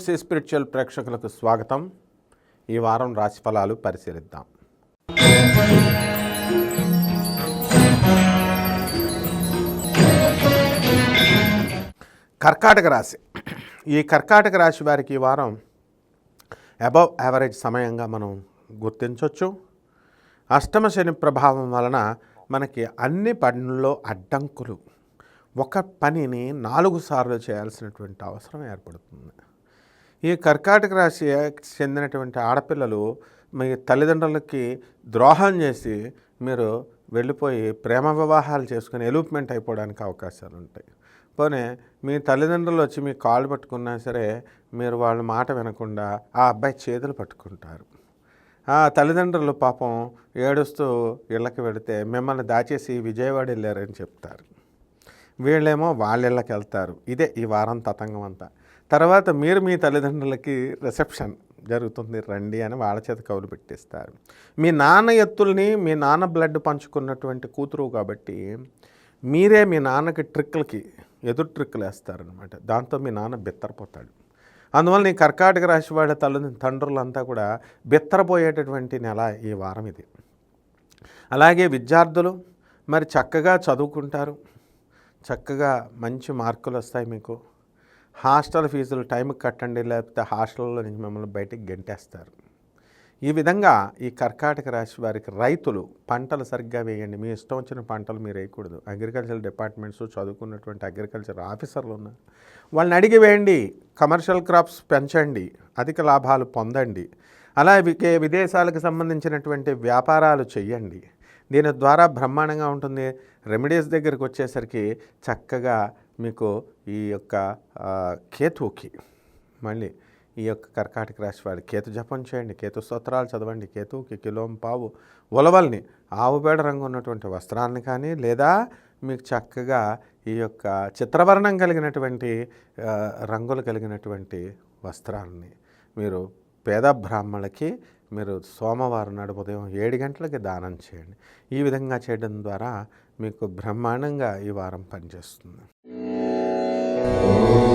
C spiritual ప్రేక్షకులకు స్వాగతం. ఈ వారం రాశి ఫలాలు పరిశీలిద్దాం. కర్కాటక రాశి. ఈ కర్కాటక రాశి వారికి ఈ వారం అబవ్ యావరేజ్ సమయంగా మనం గుర్తించవచ్చు అష్టమ శని ప్రభావం వలన మనకి అన్ని పనుల్లో అడ్డంకులు. ఒక పనిని నాలుగు సార్లు చేయాల్సినటువంటి అవసరం ఏర్పడుతుంది. ఈ కర్కాటక రాశి చెందినటువంటి ఆడపిల్లలు మీ తల్లిదండ్రులకి ద్రోహం చేసి మీరు వెళ్ళిపోయి ప్రేమ వివాహాలు చేసుకుని ఎలూప్మెంట్ అయిపోవడానికి అవకాశాలు ఉంటాయి. పోనీ మీ తల్లిదండ్రులు వచ్చి మీ కాళ్ళు పట్టుకున్నా సరే మీరు వాళ్ళ మాట వినకుండా ఆ అబ్బాయి చేతులు పట్టుకుంటారు. ఆ తల్లిదండ్రులు పాపం ఏడుస్తూ ఇళ్ళకి వెళితే మిమ్మల్ని దాచేసి విజయవాడ వెళ్ళారని చెప్తారు. వీళ్ళేమో వాళ్ళ ఇళ్ళకి వెళ్తారు. ఇదే ఈ వారం తతంగం అంతా తర్వాత మీరు మీ తల్లిదండ్రులకి రిసెప్షన్ జరుగుతుంది రండి అని వాళ్ళ చేత కౌలు పెట్టిస్తారు. మీ నాన్న ఎత్తుల్ని మీ నాన్న బ్లడ్ పంచుకున్నటువంటి కూతురు కాబట్టి మీరే మీ నాన్నకి ట్రిక్లకి ఎదురు ట్రిక్లు వేస్తారనమాట దాంతో మీ నాన్న బిత్తరపోతాడు. అందువల్ల ఈ కర్కాటక రాశి వాళ్ళ తల్లి తండ్రులంతా కూడా బిత్తరపోయేటటువంటి నెల ఈ వారం ఇది. అలాగే విద్యార్థులు మరి చక్కగా చదువుకుంటారు. చక్కగా మంచి మార్కులు వస్తాయి మీకు. హాస్టల్ ఫీజులు టైంకి కట్టండి లేకపోతే హాస్టల్లో నుంచి మిమ్మల్ని బయటికి గెంటేస్తారు. ఈ విధంగా ఈ కర్కాటక రాశి వారికి రైతులు పంటలు సరిగ్గా వేయండి. మీ ఇష్టం వచ్చిన పంటలు మీరు వేయకూడదు. అగ్రికల్చర్ డిపార్ట్మెంట్స్ చదువుకున్నటువంటి అగ్రికల్చర్ ఆఫీసర్లు ఉన్నారు. వాళ్ళని అడిగి వేయండి కమర్షియల్ క్రాప్స్ పెంచండి అధిక లాభాలు పొందండి. అలా విదేశాలకు సంబంధించినటువంటి వ్యాపారాలు చేయండి దీని ద్వారా బ్రహ్మాండంగా ఉంటుంది. రెమెడీస్ దగ్గరికి వచ్చేసరికి చక్కగా మీకు ఈ యొక్క కేతువుకి మళ్ళీ ఈ యొక్క కర్కాటక రాశి వాళ్ళు కేతు జపం చేయండి కేతు స్తోత్రాలు చదవండి కేతువుకి కిలోం పావు ఉలవల్ని ఆవుపేడ రంగు ఉన్నటువంటి వస్త్రాలను కానీ లేదా మీకు చక్కగా ఈ యొక్క చిత్రవర్ణం కలిగినటువంటి రంగులు కలిగినటువంటి వస్త్రాలని మీరు పేద బ్రాహ్మణులకి మీరు సోమవారం నాడు ఉదయం ఏడు గంటలకి దానం చేయండి. ఈ విధంగా చేయడం ద్వారా మీకు బ్రహ్మాండంగా ఈ వారం పనిచేస్తుంది. Oh.